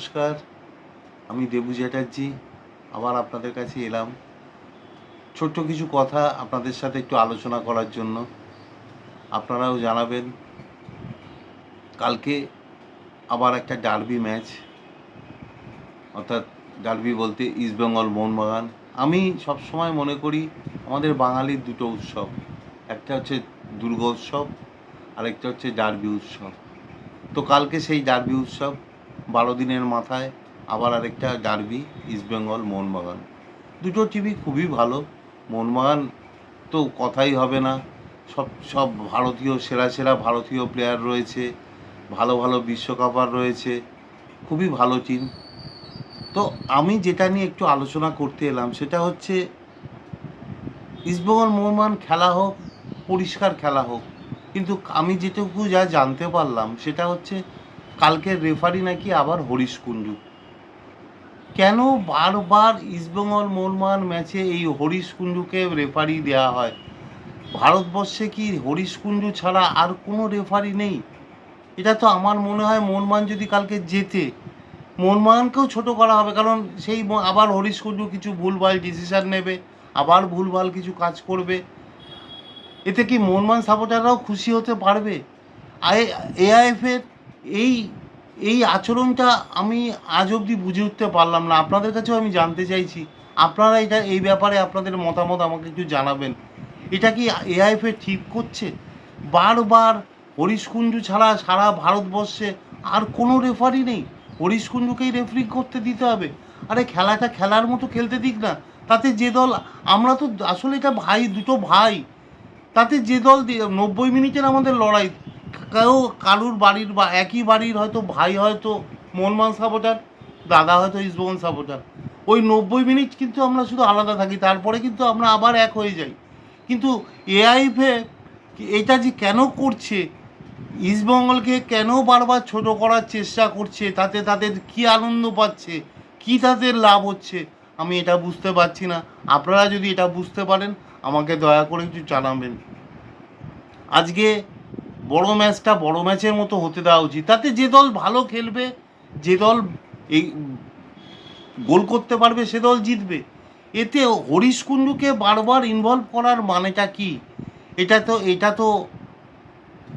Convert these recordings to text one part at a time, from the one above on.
নমস্কার, আমি দেবু চ্যাটার্জি, আবার আপনাদের কাছে এলাম। ছোট্ট কিছু কথা আপনাদের সাথে একটু আলোচনা করার জন্য। আপনারাও জানাবেন, কালকে আবার একটা ডার্বি ম্যাচ, অর্থাৎ ডার্বি বলতে ইস্টবেঙ্গল মোহনবাগান। আমি সবসময় মনে করি, আমাদের বাঙালির দুটো উৎসব, একটা হচ্ছে দুর্গা উৎসব আরেকটা হচ্ছে ডার্বি উৎসব। তো কালকে সেই ডার্বি উৎসব বারো দিনের মাথায় আবার আরেকটা ডার্বি ইস্টবেঙ্গল মোহনবাগান। দুটো টিভি খুবই ভালো। মোহনবাগান তো কথাই হবে না। সব সব ভারতীয়, সেরা সেরা ভারতীয় প্লেয়ার রয়েছে। ভালো ভালো বিশ্বকাপার রয়েছে। খুবই ভালো টিম তো আমি যেটা নিয়ে একটু আলোচনা করতে এলাম, সেটা হচ্ছে ইস্টবেঙ্গল মোহনবাগান খেলা হোক, পরিষ্কার খেলা হোক, কিন্তু আমি যেটুকু যা জানতে পারলাম, সেটা হচ্ছে কালকের রেফারি নাকি আবার হরিশ কুণ্ডু? কেন বারবার ইস্টবেঙ্গল মোহনবাগান ম্যাচে এই হরিশ কুণ্ডুকে রেফারি দেওয়া হয়? ভারতবর্ষে কি হরিশ কুণ্ডু ছাড়া আর কোনো রেফারি নেই? এটা তো আমার মনে হয় মোহনবাগান যদি কালকে জেতে মোহনবাগানকেও ছোট করা হবে, কারণ সেই আবার হরিশ কুণ্ডু কিছু ভুলভাল ডিসিশন নেবে, আবার ভুলভাল কিছু কাজ করবে। এতে কি মোহনবাগান সাপোর্টাররাও খুশি হতে পারবে? আই এআইএফের এই এই আচরণটা আমি আজ অবধি বুঝে উঠতে পারলাম না। আপনাদের কাছেও আমি জানতে চাইছি। আপনারা এটা, এই ব্যাপারে আপনাদের মতামত আমাকে একটু জানাবেন। এটা কি এআইএফএ ঠিক করছে? বারবার হরিশ কুণ্ডু ছাড়া সারা ভারতবর্ষে আর কোনো রেফারি নেই। হরিশ কুণ্ডুকেই রেফারি করতে দিতে হবে। আরে খেলাটা খেলার মতো খেলতে দিক না। তাতে যে দল, আমরা তো আসলে এটা ভাই, দুটো ভাই। তাতে যে দল নব্বই মিনিটের আমাদের লড়াই। কেউ কারুর বাড়ির বা একই বাড়ির হয়তো ভাই হয়তো মোহনমান সাপোর্টার, দাদা হয়তো ইসবন সাপোর্টার। ওই নব্বই মিনিট কিন্তু আমরা শুধু আলাদা থাকি, তারপরে কিন্তু আমরা আবার এক হয়ে যাই। কিন্তু এআইফে এটা যে কেন করছে ইস্টবেঙ্গলকে কেন বারবার ছোট করার চেষ্টা করছে, তাতে তাদের কি আনন্দ পাচ্ছে, কি তাদের লাভ হচ্ছে, আমি এটা বুঝতে পারছি না। আপনারা যদি এটা বুঝতে পারেন, আমাকে দয়া করে একটু জানাবেন। আজকে বড় ম্যাচটা বড় ম্যাচের মতো হতে দেওয়া উচিত। তাতে যে দল ভালো খেলবে, যে দল এই গোল করতে পারবে, সে দল জিতবে। এতে হরিশ কুণ্ডুকে বারবার ইনভলভ করার মানেটা কি? এটা তো এটা তো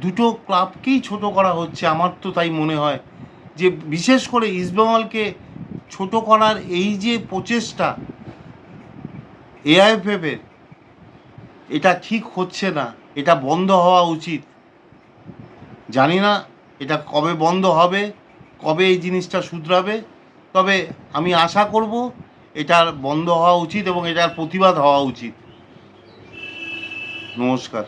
দুটো ক্লাবকেই ছোট করা হচ্ছে, আমার তো তাই মনে হয়। যে বিশেষ করে ইস্টবেঙ্গলকে ছোট করার এই যে প্রচেষ্টা এআইএফএফের এটা ঠিক হচ্ছে না, এটা বন্ধ হওয়া উচিত। জানি না এটা কবে বন্ধ হবে, কবে এই জিনিসটা শুধরাবে, তবে আমি আশা করব এটার বন্ধ হওয়া উচিত এবং এটার প্রতিবাদ হওয়া উচিত। নমস্কার।